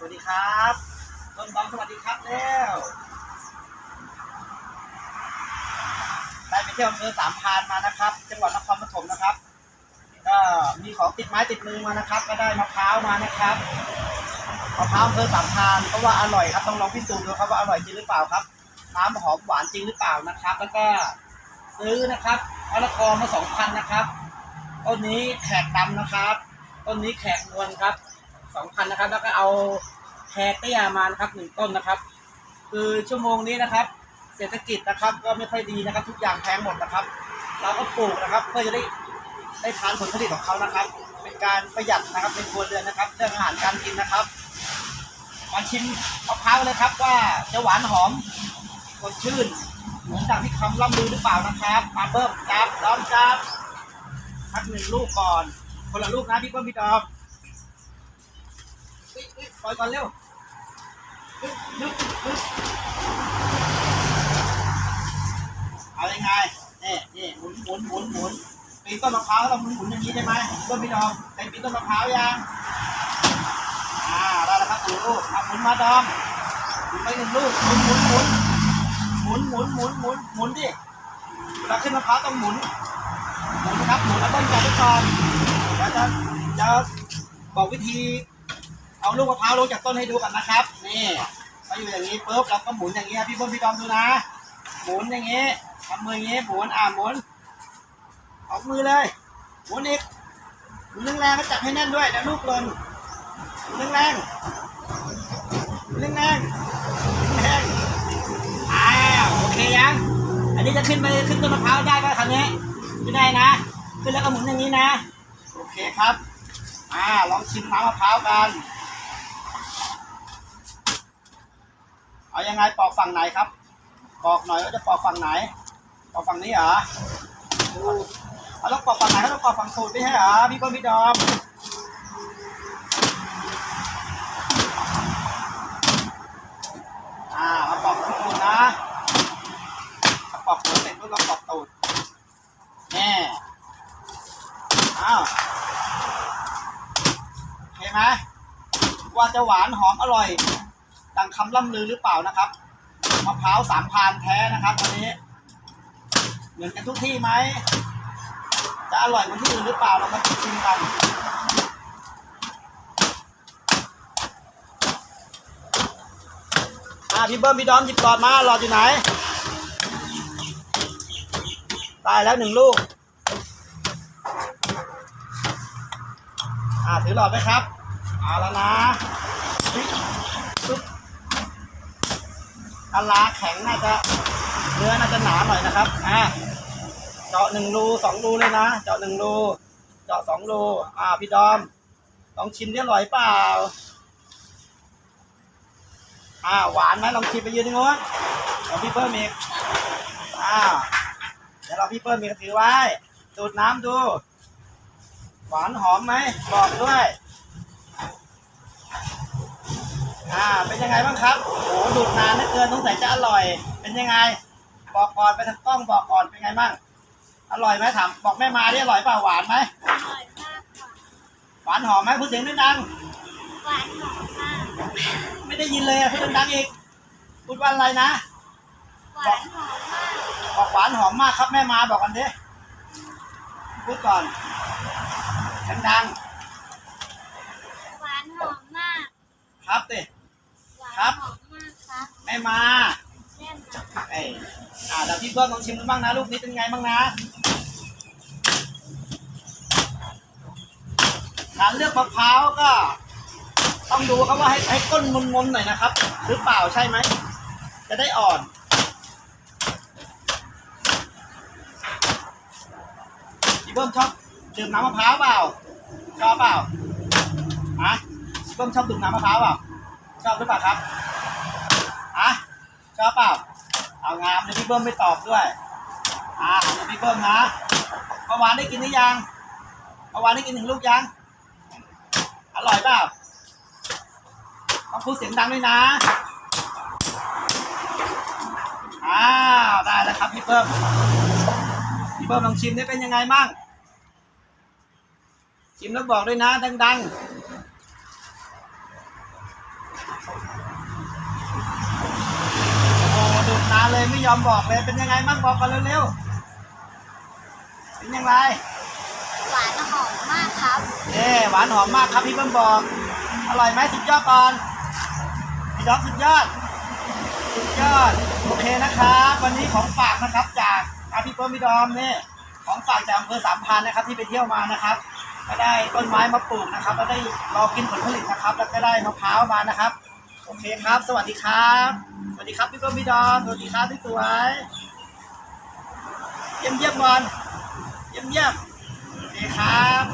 สวัสดีครับต้นบอลสวัสดีครับแล้วได้ไปเที่ยวอำเภอสามพานมานะครับ จังหวัดนครปฐมนะครับ ก็มีของติดไม้ติดมือมานะครับ ก็ได้มะพร้าวมานะครับมะพร้าวอำเภอสามพานเพราะว่าอร่อยครับต้องลองพิสูจน์ดูครับว่าอร่อยจริงหรือเปล่าครับน้ำหอมหวานจริงหรือเปล่านะครับ แล้วก็ซื้อนะครับมะละกอมาสองพันนะครับต้นนี้แขกดำนะครับ ต้นนี้แขกนวลครับ สองพันนะครับ แล้วก็เอาแครเตี้ยมานะครับหนึ่งต้นนะครับ คือชั่วโมงนี้นะครับ เศรษฐกิจนะครับ ก็ไม่ค่อยดีนะครับ ทุกอย่างแพงหมดนะครับ เราก็ปลูกนะครับเพื่อจะได้ได้ทานผลผลิตของเขานะครับ เป็นการประหยัดนะครับเป็นครัวเรือนนะครับ เรื่องอาหารการกินนะครับมาชิมมะพร้าวเลยครับว่าจะหวานหอมสดชื่นเหมือนดังที่คำล่ำลือหรือเปล่านะครับมาเบิ่มจับล้อมจับพักหนึ่งลูกก่อน คนละลูกนะพี่เปิ้ลพี่ดอม ปล่อยก่อนเร็วอุ๊ยอุ๊ยอุ๊ยเอายังไงนี่นี่หมุนหมุนหมุนหมุนปีนต้นมะพร้าวเราหมุนหมุนอย่างนี้ใช่ไหมพี่เปิ้ลพี่ดอมเคยปีนต้นมะพร้าวยังอ่าได้แล้วครับหนึ่งลูกอะหมุนมาดอมหมุนไปหนึ่งลูกหมุนหมุนหมุนหมุนหมุนหมุนหมุนหมุนดิเวลาขึ้นมะพร้าวต้องหมุนหมุนครับหมุนแล้วต้นจับไปก่อนเดี๋ยวจะจะบอกวิธี เอาลูกมะพร้าวลงจากต้นให้ดูกันนะครับ นี่มาอยู่อย่างนี้ปุ๊บเราก็หมุนอย่างนี้พี่บิ้มพี่ดอมดูนะ หมุนอย่างนี้ทำมืออย่างนี้หมุนอ่าหมุนออกมือเลยหมุนอีกหมุนแรงๆก็จับให้แน่นด้วยแล้วลูกหล่นหมุนแรงๆหมุนแรงๆแรงอ้าวโอเคยังอันนี้จะขึ้นไปขึ้นต้นมะพร้าวได้ป่ะคันนี้ไม่ได้นะ ขึ้นแล้วก็หมุนอย่างนี้นะ โอเคครับอ่าลองชิมน้ำมะพร้าวกัน เอายังไงปอกฝั่งไหนครับ ปอกหน่อยว่าจะปอกฝั่งไหน ปอกฝั่งนี้เหรอเอาต้องปอกฝั่งไหนเขาต้องปอกฝั่งสูตรไม่ใช่เหรอพี่เปิ้ลพี่ดอมอ่ามาปอกฝั่งสูตรนะมาปอกหัวเสร็จปุ๊บเราปอกตูดแน่อ้าวโอเคไหมว่าจะหวานหอมอร่อย ดังคำล่ำลือหรือเปล่านะครับมะพร้าวสามพานแท้นะครับวันนี้ เหมือนกันทุกที่ไหมจะอร่อยเหมือนที่อื่นหรือเปล่าเรามาชิมกันอ่าพี่เบิ้มพี่ดอมหยิบหลอดมาหลอดอยู่ไหนตายแล้วหนึ่งลูกอ่าถือหลอดไหมครับเอาแล้วนะ ปลาแข็งน่าจะเนื้อน่าจะหนาหน่อยนะครับอ่าเจาะหนึ่งรูสองรูเลยนะ เจาะหนึ่งรูเจาะสองรูอ่าพี่ดอมลองชิมดิอร่อยเปล่าอ่าหวานไหมลองชิมไปยืนตรงโน้นเดี๋ยวพี่เพิ่มอีกอ่าเดี๋ยวเราพี่เปิ้ลมีกถือไว้ สูดน้ำดู หวานหอมไหมบอกด้วย อ่า เป็นยังไงบ้างครับ โอ้โหดูดนานเหลือเกินสงสัยจะอร่อย เป็นยังไง บอกก่อนไปทางกล้องบอกก่อนเป็นไงบ้าง อร่อยไหมถามบอกแม่มาดิอร่อยเปล่าหวานไหมอร่อยมากค่ะหวานหอมไหมพูดเสียงดังหวานหอมมากๆไม่ได้ยินเลยอะพูดดังๆอีกพูดว่าอะไรนะ หวานหอมมากบอกหวานหอมมากครับแม่มาบอกกันดิพูดก่อนดังหวานหอมมากๆครับดิหวาน ครับหอมมากครับ แม่มาแน่นอนเอ้ยอ่าเดี๋ยวพี่เบิ้ลลองชิมดูบ้างนะลูกนี้เป็นไงบ้างนะการเลือกมะพร้าวก็ ต้องดูครับว่าให้ให้ก้นมนๆหน่อยนะครับ หรือเปล่าใช่ไหม จะได้อ่อนพี่เบิ้มชอบดื่มน้ำมะพร้าวเปล่าชอบเปล่าฮะพี่เบิ้มชอบดื่มน้ำมะพร้าวเปล่า ชอบหรือเปล่าครับฮะชอบเปล่า เอางามเลยพี่เบิ้มไม่ตอบด้วยอ่าพี่เบิ้มนะเมื่อวานได้กินหรือยังเมื่อวานได้กินหนึ่งลูกยังอร่อยเปล่าต้องพูดเสียงดังด้วยนะอ้าวได้แล้วครับพี่เบิ้มพี่เบิ้มลองชิมได้เป็นยังไงมั่งชิมแล้วบอกด้วยนะดัง ยอมบอกเลยเป็นยังไงบ้างบอกกันเร็วๆเป็นยังไงหวานหอมมากครับเอ๊หวานหอมมากครับพี่เบิ้มบอกอร่อยไหมสุดยอดก่อนพี่น้องสุดยอดสุดยอดโอเคนะครับวันนี้ของฝากนะครับ จากอาพี่เบิ้มพี่ดอมเนี่ยของฝากจากอำเภอสามพันนะครับ ที่ไปเที่ยวมานะครับก็ได้ต้นไม้มาปลูกนะครับแล้วได้รอกินผลผลิตนะครับ แล้วก็ได้มะพร้าวมานะครับ โอเคครับ สวัสดีครับ สวัสดีครับพี่ก้มพี่ดอมสวัสดีครับพี่สวย เยี่ยมเยี่ยมบอลเยี่ยมเยี่ยมโอเคครับ